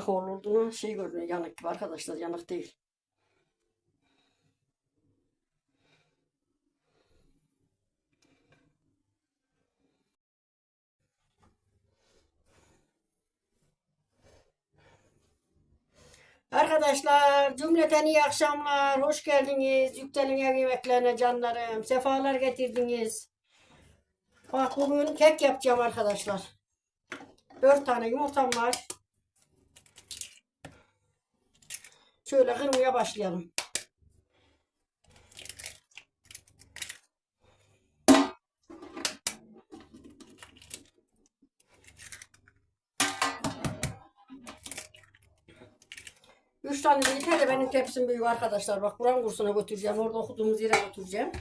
Kakaolu olduğunu şey görünüyor yanık gibi arkadaşlar yanık değil. Arkadaşlar cümleten iyi akşamlar. Hoş geldiniz. Yükselin yemeklerine canlarım. Sefalar getirdiniz. Bak bugün kek yapacağım arkadaşlar. Dört tane yumurtam var. Şöyle kırmaya başlayalım. Üç tane de de benim tepsim büyük arkadaşlar. Bak Kur'an kursuna götüreceğim. Orada okuduğumuz yere götüreceğim.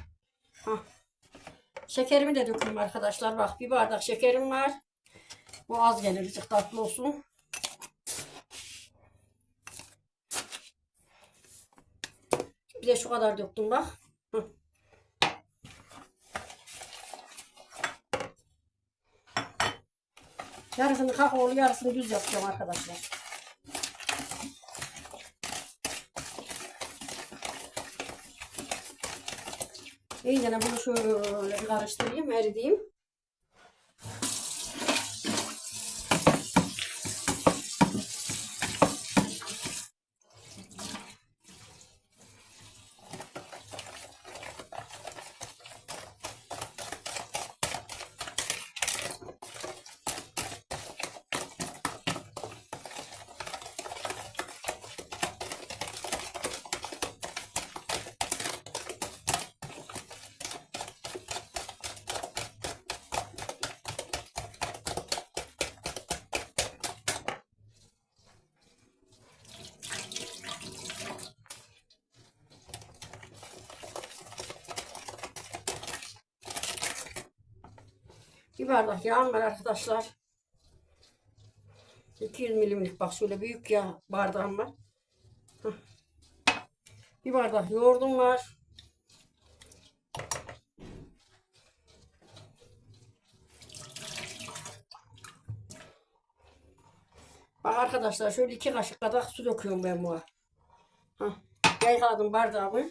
Şekerimi de dökeyim arkadaşlar. Bak bir bardak şekerim var. Bu az gelir. Azıcık tatlı olsun. Bir de şu kadar döktüm bak. Hı. Yarısını kakaolu yarısını düz yapacağım arkadaşlar. İyice bunu şöyle karıştırayım, erideyim. Bir bardak yağım var arkadaşlar. 200 milimlik bak şöyle büyük yağ bardağım var. Bir bardak yoğurdum var. Bak arkadaşlar şöyle iki kaşık kadar su döküyorum ben buna. Hah. Yayladım bardağımı.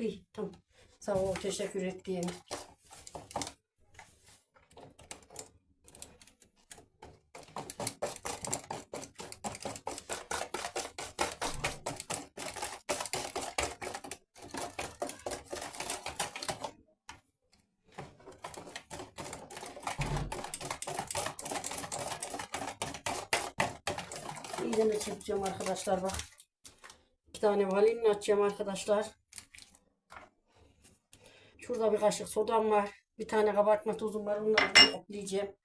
İyi tamam. Sağ ol teşekkür ettiğim. İyice de çırpacağım arkadaşlar bak. İki tane vanilya atacağım arkadaşlar. Şurada bir kaşık sodam var. Bir tane kabartma tozum var. Onları da ekleyeceğim.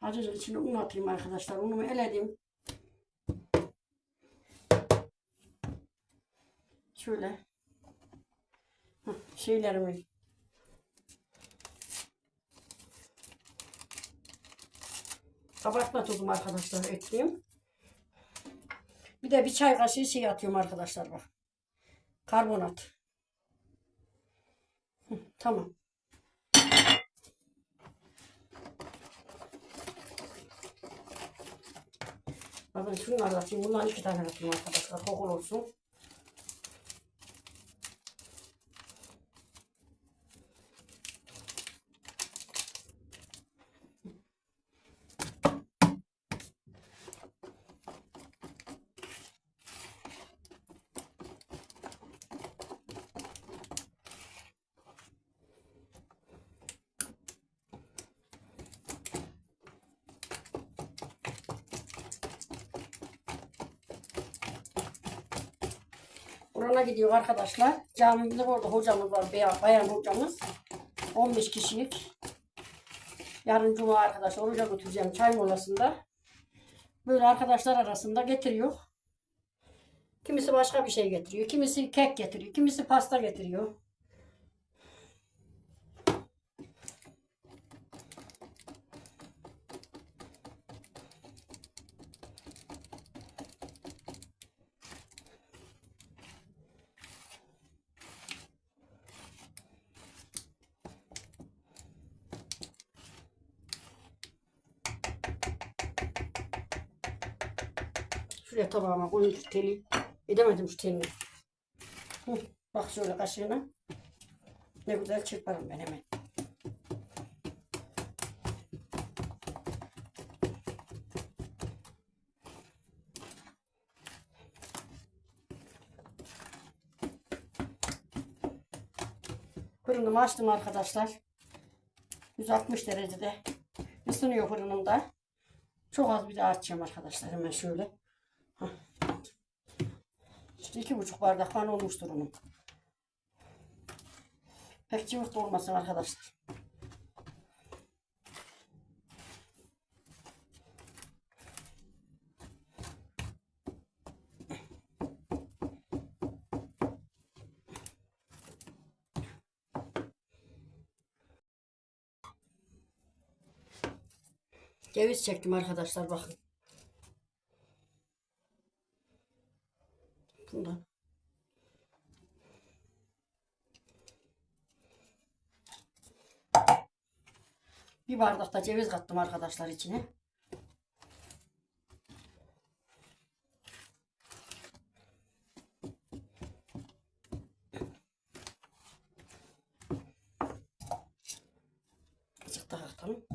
Acıcık içine un atayım arkadaşlar. Unumu eledim. Şöyle. Şeylerimi. Kabartma tozum arkadaşlar ekleyeyim. Bir de bir çay kaşığı şey atıyorum arkadaşlar bak. Karbonat. Tamam. Bakın şunları da atayım. Bundan iki tane atayım arkadaşlar. Kokul olsun. Orana gidiyor arkadaşlar. Camimizde orada hocamız var. Bayan, hocamız. 15 kişilik. Yarın cuma arkadaşlar. Oraya götüreceğim çay molasında. Böyle arkadaşlar arasında getiriyor. Kimisi başka bir şey getiriyor. Kimisi kek getiriyor. Kimisi pasta getiriyor. Şuraya tabağıma koyayım şu teli. Edemedim şu telini. Bak şöyle kaşığına. Ne güzel çırparım ben hemen. Fırınımı açtım arkadaşlar. 160 derecede ısınıyor fırınımda. Çok az bir daha açacağım arkadaşlar. Hemen şöyle. İki buçuk bardak falan olmuştur onun. Pek cıvık da olmasın arkadaşlar. Ceviz çektim arkadaşlar bakın. Bundan. Bir bardak da ceviz kattım arkadaşlar içine. Azıcık.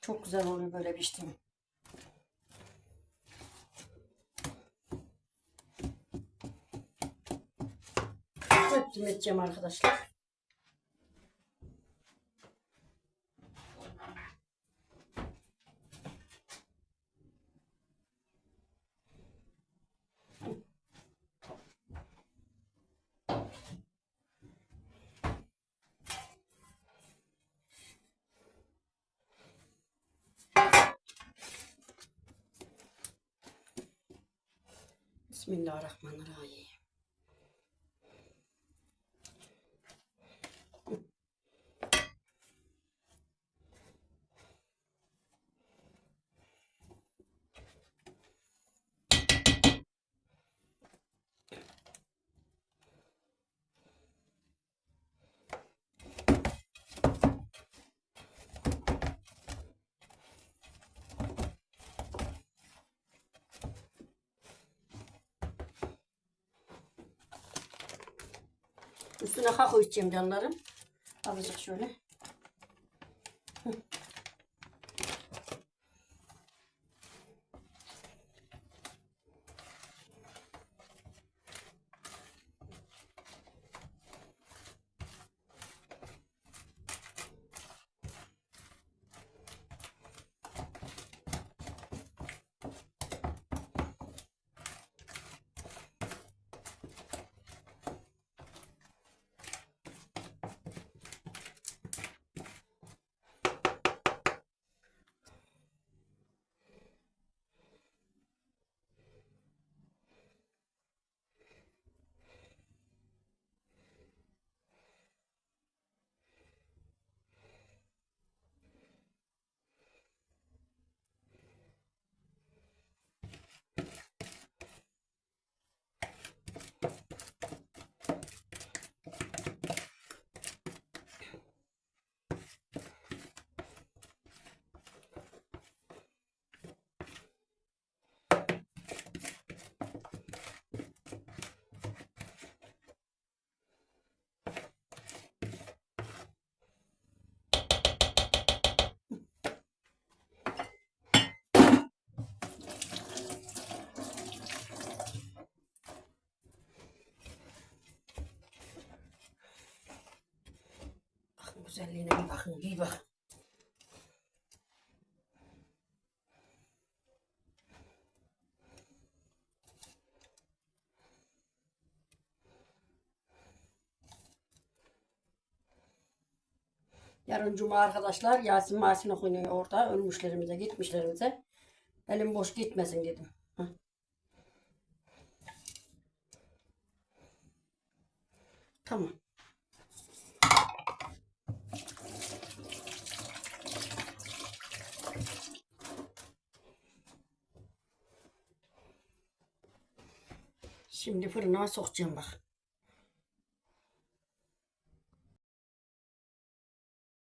Çok güzel oluyor böyle pişti Hepsini edeceğim arkadaşlar. Bismillahirrahmanirrahim. Üstüne hak koyacağım canlarım. Azıcık şöyle. Güzelliğine bir bakın, bir bakın. Yarın cuma arkadaşlar Yasin Masin okunuyor orada. Ölmüşlerimize gitmişlerimize. Elim boş gitmesin dedim. Tamam. Şimdi fırına sokacağım bak.